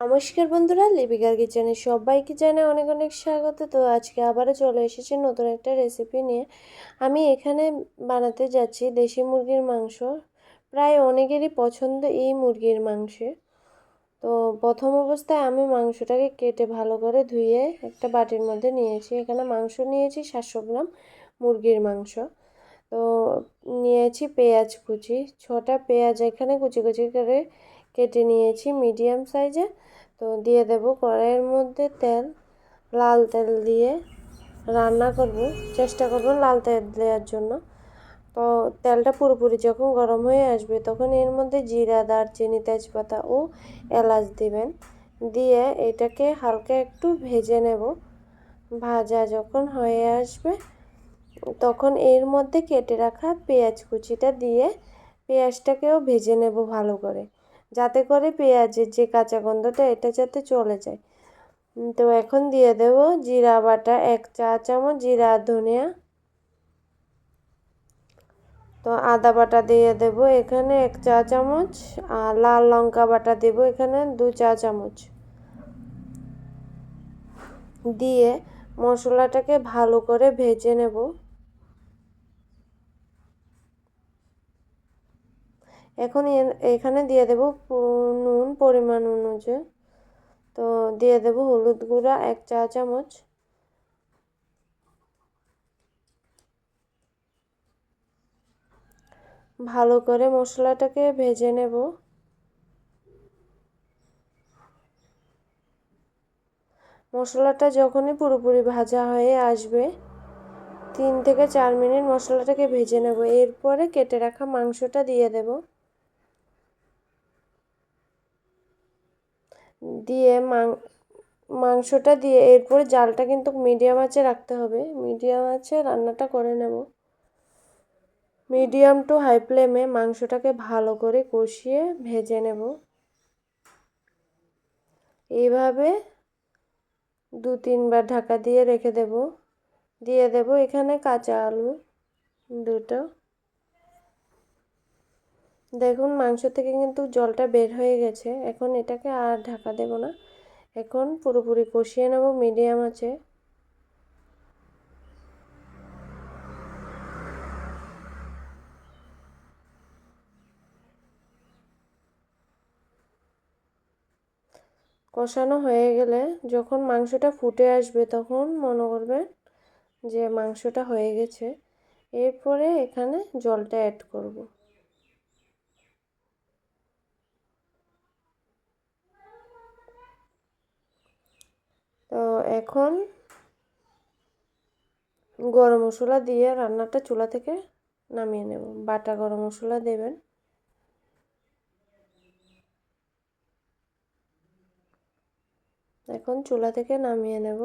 নমস্কার বন্ধুরা লিপিকার কিচেনে সবাইকে জানাই অনেক অনেক স্বাগত। তো আজকে আবারও চলে এসেছি নতুন একটা রেসিপি নিয়ে। আমি এখানে বানাতে যাচ্ছি দেশি মুরগির মাংস। প্রায় অনেকেরই পছন্দ এই মুরগির মাংসে। তো প্রথম অবস্থায় আমি মাংসটাকে কেটে ভালো করে ধুয়ে একটা বাটির মধ্যে নিয়েছি। এখানে মাংস নিয়েছি সাতশো গ্রাম মুরগির মাংস। তো নিয়েছি পেঁয়াজ কুচি, ছটা পেঁয়াজ এখানে কুচি কুচি করে কেটে নিয়েছি মিডিয়াম সাইজে। তো দিয়ে দেব কড়াইয়ের মধ্যে তেল, লাল তেল দিয়ে রান্না করব, চেষ্টা করব লাল তেল দেওয়ার জন্য। তো তেলটা পুরোপুরি যখন গরম হয়ে আসবে তখন এর মধ্যে জিরা, দারচিনি, তেজপাতা ও এলাচ দিবেন। দিয়ে এটাকে হালকা একটু ভেজে নেব। ভাজা যখন হয়ে আসবে তখন এর মধ্যে কেটে রাখা পেঁয়াজ কুচিটা দিয়ে পেঁয়াজটাকেও ভেজে নেব ভালো করে। যাতে করে পেঁয়াজের যে কাঁচা গন্ধটা, এটা যাতে চলে যায়। তো এখন দিয়ে দেব জিরা বাটা, এক চা চামচ জিরা ধনিয়া। তো আদা বাটা দিয়ে দেব এখানে এক চা চামচ, আর লাল লঙ্কা বাটা দেব এখানে দু চা চামচ। দিয়ে মশলাটাকে ভালো করে ভেজে নেব। এখন এখানে দিয়ে দেব নুন, পরিমাণ অনুযায়ী তো দিয়ে দেব হলুদ গুঁড়া, এক চা চামচ। ভালো করে মশলাটাকে ভেজে নেব। মশলাটা যখনই পুরোপুরি ভাজা হয়ে আসবে, তিন থেকে চার মিনিট মশলাটাকে ভেজে নেব। এরপরে কেটে রাখা মাংসটা দিয়ে দেব। দিয়ে মাংসটা দিয়ে এরপরে জালটা কিন্তু মিডিয়াম আঁচে রাখতে হবে। মিডিয়াম আঁচে রান্নাটা করে নেব। মিডিয়াম টু হাই ফ্লেমে মাংসটাকে ভালো করে কষিয়ে ভেজে নেব। এইভাবে দু তিনবার ঢাকা দিয়ে রেখে দেব। দিয়ে দেব এখানে কাঁচা আলু দুটো। দেখুন, মাংস থেকে কিন্তু জলটা বের হয়ে গেছে। এখন এটাকে আর ঢাকা দেব না। এখন পুরোপুরি কষিয়ে নেব, মিডিয়াম আছে। কষানো হয়ে গেলে যখন মাংসটা ফুটে আসবে তখন মনে করবেন যে মাংসটা হয়ে গেছে। এরপরে এখানে জলটা অ্যাড করব তো এখন গরম মশলা দিয়ে রান্নাটা চুলা থেকে নামিয়ে নেব। বাটা গরম মশলা দেবেন। এখন চুলা থেকে নামিয়ে নেব।